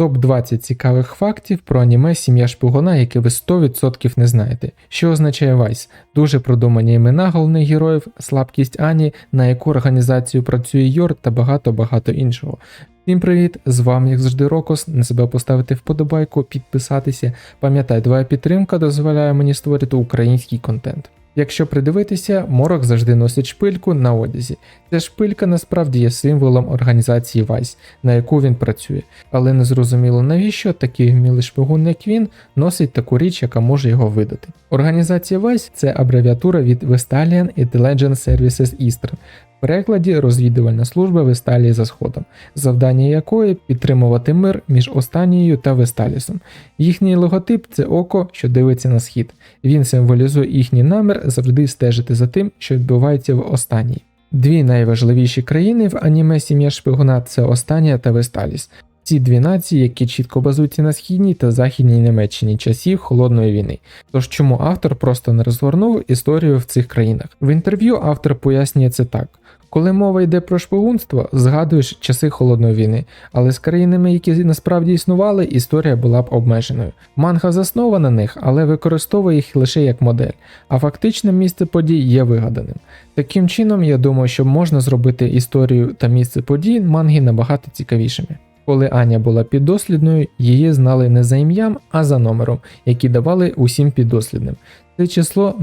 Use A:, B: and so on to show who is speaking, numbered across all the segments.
A: Топ-20 цікавих фактів про аніме Сім'я Шпигуна, яке ви 100% не знаєте. Що означає Вайс? Дуже продумані імена головних героїв, слабкість Ані, на яку організацію працює Йор та багато-багато іншого. Всім привіт! З вами, як завжди, Рокос. Не себе поставити вподобайку, підписатися. Пам'ятай, твоя підтримка дозволяє мені створити український контент. Якщо придивитися, морок завжди носить шпильку на одязі. Ця шпилька насправді є символом організації Vice, на яку він працює, але не зрозуміло навіщо такий вмілий шпигун, як він, носить таку річ, яка може його видати. Організація Vice – це абревіатура від Vestalian Intelligence Services Eastern, перекладі розвідувальна служба Весталії за Сходом, завдання якої підтримувати мир між Останією та Весталісом. Їхній логотип це око, що дивиться на схід. Він символізує їхній намір завжди стежити за тим, що відбувається в Останній. Дві найважливіші країни в аніме Сім'я Шпигуна це Останія та Весталіс. Ці дві нації, які чітко базуються на східній та західній Німеччині часів холодної війни. Тож чому автор просто не розгорнув історію в цих країнах? В інтерв'ю автор пояснює це так. Коли мова йде про шпигунство, згадуєш часи холодної війни, але з країнами, які насправді існували, історія була б обмеженою. Манга заснована на них, але використовує їх лише як модель, а фактичне місце подій є вигаданим. Таким чином, я думаю, що можна зробити історію та місце подій манги набагато цікавішими. Коли Аня була піддослідною, її знали не за ім'ям, а за номером, який давали усім піддослідним. Це число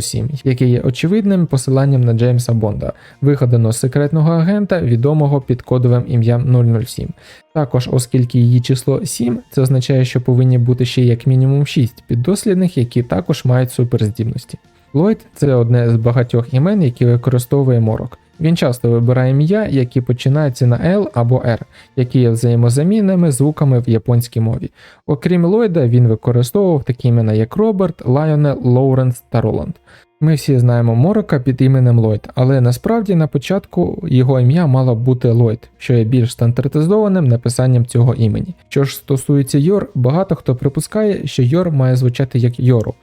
A: 007, яке є очевидним посиланням на Джеймса Бонда, вигаданого секретного агента, відомого під кодовим ім'ям 007. Також, оскільки її число 7, це означає, що повинні бути ще як мінімум 6 піддослідних, які також мають суперздібності. Ллойд – це одне з багатьох імен, які використовує морок. Він часто вибирає ім'я, які починаються на L або R, які є взаємозамінними звуками в японській мові. Окрім Ллойда, він використовував такі імена, як Роберт, Лайонел, Лоуренс та Роланд. Ми всі знаємо Морока під іменем Ллойд, але насправді на початку його ім'я мало бути Ллойд, що є більш стандартизованим написанням цього імені. Що ж стосується Йор, багато хто припускає, що Йор має звучати як Йору,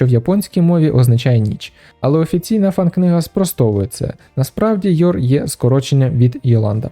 A: що в японській мові означає ніч. Але офіційна фан-книга спростовує це. Насправді Йор є скороченням від Йоланда.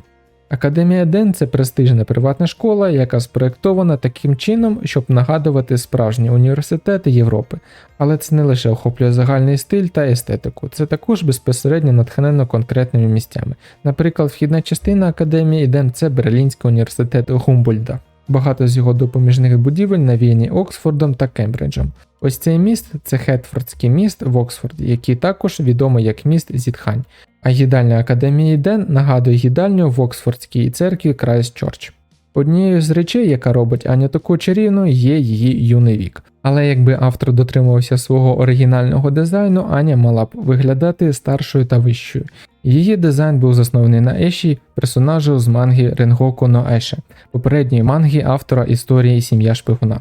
A: Академія Ден це престижна приватна школа, яка спроєктована таким чином, щоб нагадувати справжні університети Європи. Але це не лише охоплює загальний стиль та естетику, це також безпосередньо натхнено конкретними місцями. Наприклад, вхідна частина Академії Ден це Берлінський університет Гумбольда. Багато з його допоміжних будівель навіяні Оксфордом та Кембриджем. Ось цей міст це Хетфордський міст в Оксфорді, який також відомий як міст зітхань. А їдальня Академії Ден нагадує їдальню в Оксфордській церкві Крайстчорч. Однією з речей, яка робить Аню таку чарівну, є її юний вік. Але якби автор дотримувався свого оригінального дизайну, Аня мала б виглядати старшою та вищою. Її дизайн був заснований на Еші, персонажу з манги Ренгоку но Еше, попередньої манги автора історії Сім'я Шпигуна.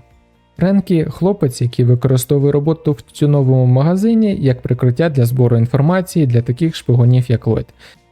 A: Френкі хлопець, який використовує роботу в тюновому магазині як прикриття для збору інформації для таких шпигунів, як Ллойд,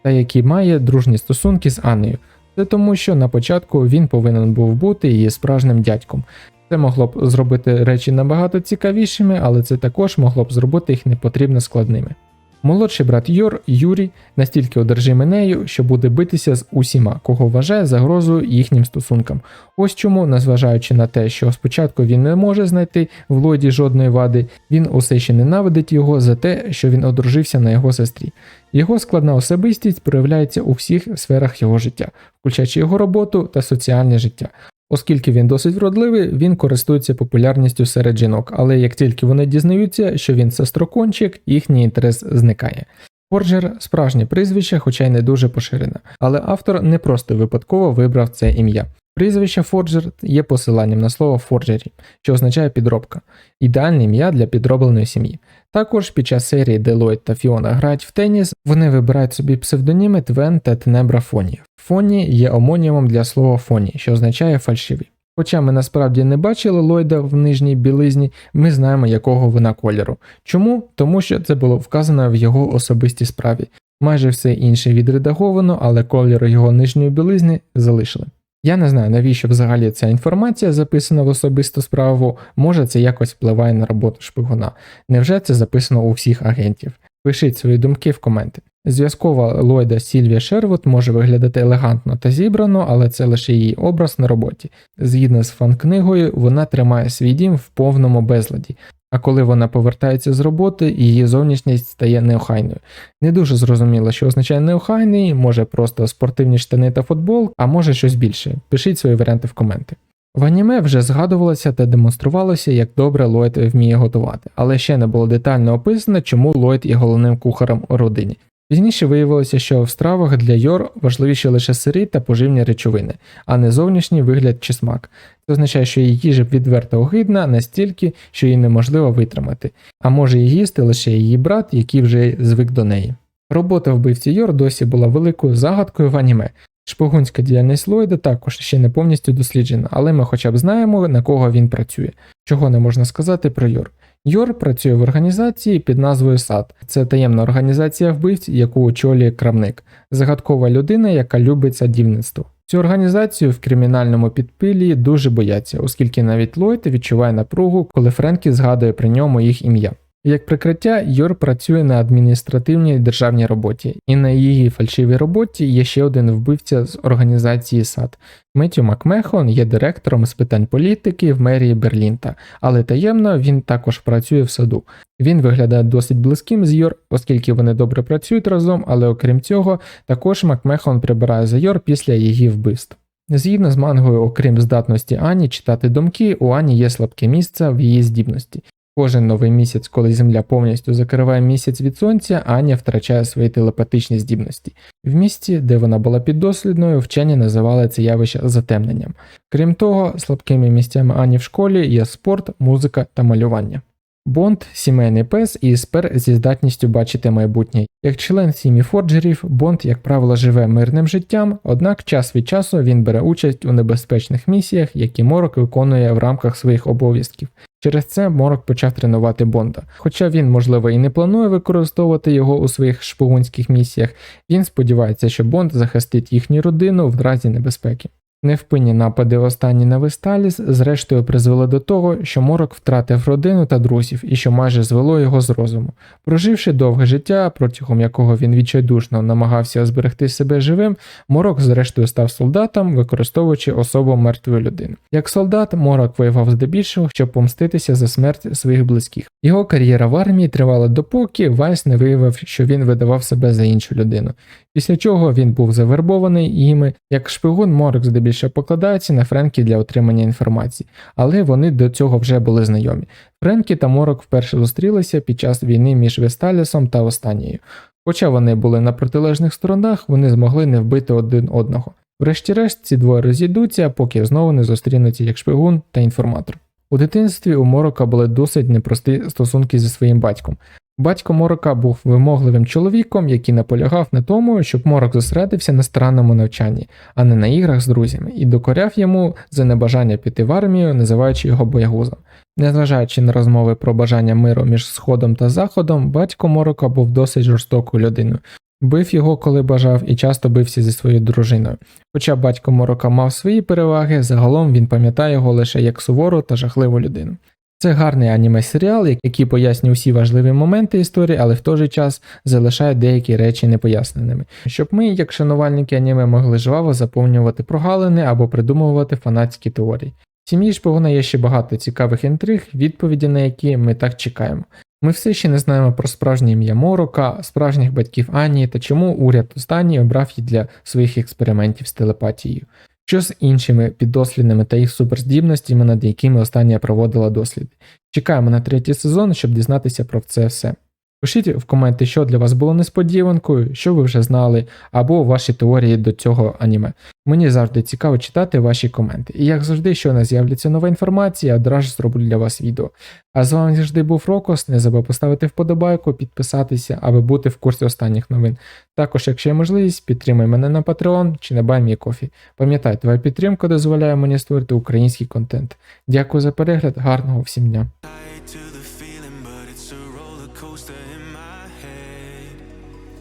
A: та який має дружні стосунки з Аннею. Це тому, що на початку він повинен був бути її справжнім дядьком. Це могло б зробити речі набагато цікавішими, але це також могло б зробити їх непотрібно складними. Молодший брат Йор Юрій настільки одержимий нею, що буде битися з усіма, кого вважає загрозою їхнім стосункам. Ось чому, незважаючи на те, що спочатку він не може знайти в Ллойді жодної вади, він усе ще ненавидить його за те, що він одружився на його сестрі. Його складна особистість проявляється у всіх сферах його життя, включаючи його роботу та соціальне життя. Оскільки він досить вродливий, він користується популярністю серед жінок, але як тільки вони дізнаються, що він сестрокончик, їхній інтерес зникає. Форджер справжнє прізвище, хоча й не дуже поширене, але автор не просто випадково вибрав це ім'я. Прізвище Форджер є посиланням на слово форджері, що означає підробка, ідеальне ім'я для підробленої сім'ї. Також під час серії Делойт та Фіона грають в теніс, вони вибирають собі псевдоніми Твен та Тенебра Фоні. Фоні є омонімом для слова фоні, що означає фальшивий. Хоча ми насправді не бачили Ллойда в нижній білизні, ми знаємо, якого вона кольору. Чому? Тому що це було вказано в його особистій справі. Майже все інше відредаговано, але кольор його нижньої білизни залишили. Я не знаю, навіщо взагалі ця інформація записана в особисту справу, може це якось впливає на роботу шпигуна. Невже це записано у всіх агентів? Пишіть свої думки в коменти. Зв'язкова Ллойда Сільвія Шервуд може виглядати елегантно та зібрано, але це лише її образ на роботі. Згідно з фан-книгою, вона тримає свій дім в повному безладі. А коли вона повертається з роботи, її зовнішність стає неохайною. Не дуже зрозуміло, що означає неохайний, може просто спортивні штани та футбол, а може щось більше. Пишіть свої варіанти в коменти. В аніме вже згадувалося та демонструвалося, як добре Ллойд вміє готувати, але ще не було детально описано, чому Ллойд є головним кухарем у родині. Пізніше виявилося, що в стравах для Йор важливіші лише сири та поживні речовини, а не зовнішній вигляд чи смак. Це означає, що її їжа відверто огидна настільки, що її неможливо витримати, а може її їсти лише її брат, який вже звик до неї. Робота вбивці Йор досі була великою загадкою в аніме. Шпигунська діяльність Ллойда також ще не повністю досліджена, але ми хоча б знаємо, на кого він працює, чого не можна сказати про Йор. Йор працює в організації під назвою САД. Це таємна організація вбивць, яку очолює крамник, загадкова людина, яка любить садівництво. Цю організацію в кримінальному підпилі дуже бояться, оскільки навіть Ллойд відчуває напругу, коли Френкі згадує при ньому їх ім'я. Як прикриття, Йор працює на адміністративній державній роботі, і на її фальшивій роботі є ще один вбивця з організації САД. Меттю Макмехон є директором з питань політики в мерії Берлінта, але таємно він також працює в саду. Він виглядає досить близьким з Йор, оскільки вони добре працюють разом, але окрім цього, також Макмехон прибирає за Йор після її вбивств. Згідно з мангою, окрім здатності Ані читати думки, у Ані є слабке місце в її здібності. Кожен новий місяць, коли Земля повністю закриває місяць від сонця, Аня втрачає свої телепатичні здібності. В місті, де вона була піддослідною, вчені називали це явище затемненням. Крім того, слабкими місцями Ані в школі є спорт, музика та малювання. Бонд сімейний пес і спер зі здатністю бачити майбутнє. Як член сім'ї Форджерів, Бонд, як правило, живе мирним життям, однак час від часу він бере участь у небезпечних місіях, які Морок виконує в рамках своїх обов'язків. Через це Морок почав тренувати Бонда. Хоча він, можливо, і не планує використовувати його у своїх шпигунських місіях, він сподівається, що Бонд захистить їхню родину в разі небезпеки. Невпинні напади останні на Весталіс зрештою призвели до того, що Морок втратив родину та друзів і що майже звело його з розуму. Проживши довге життя, протягом якого він відчайдушно намагався зберегти себе живим, Морок зрештою став солдатом, використовуючи особу мертвої людини. Як солдат, Морок воював здебільшого, щоб помститися за смерть своїх близьких. Його кар'єра в армії тривала допоки Вайс не виявив, що він видавав себе за іншу людину. Після чого він був завербований іми, як шпигун Морок здебільшого покладається на Френкі для отримання інформації, але вони до цього вже були знайомі. Френкі та Морок вперше зустрілися під час війни між Весталісом та Останньою. Хоча вони були на протилежних сторонах, вони змогли не вбити один одного. Врешті-решт ці двоє розійдуться, поки знову не зустрінуться як шпигун та інформатор. У дитинстві у Морока були досить непрості стосунки зі своїм батьком. Батько Морока був вимогливим чоловіком, який наполягав на тому, щоб Морок зосередився на странному навчанні, а не на іграх з друзями, і докоряв йому за небажання піти в армію, називаючи його боягузом. Незважаючи на розмови про бажання миру між Сходом та Заходом, батько Морока був досить жорстокою людиною. Бив його, коли бажав, і часто бився зі своєю дружиною. Хоча батько Морока мав свої переваги, загалом він пам'ятає його лише як сувору та жахливу людину. Це гарний аніме серіал, який пояснює всі важливі моменти історії, але в той же час залишає деякі речі непоясненими, щоб ми, як шанувальники аніме, могли жваво заповнювати прогалини або придумувати фанатські теорії. В сім'ї шпигуна є ще багато цікавих інтриг, відповіді на які ми так чекаємо. Ми все ще не знаємо про справжнє ім'я Морока, справжніх батьків Ані та чому уряд останній обрав її для своїх експериментів з телепатією. Що з іншими піддослідними та їх суперздібностями, над якими остання проводила досліди. Чекаємо на третій сезон, щоб дізнатися про це все. Пишіть в коменти, що для вас було несподіванкою, що ви вже знали, або ваші теорії до цього аніме. Мені завжди цікаво читати ваші коменти. І як завжди, що нас з'являться нова інформація, одразу зроблю для вас відео. А з вами завжди був Рокос. Не забув поставити вподобайку, підписатися, аби бути в курсі останніх новин. Також, якщо є можливість, підтримай мене на Patreon чи на BuyMeCoffee. Пам'ятай, твоя підтримка дозволяє мені створити український контент. Дякую за перегляд, гарного всім дня.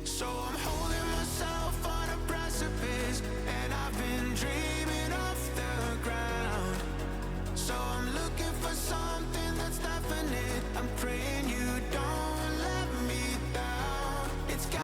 B: So I'm holding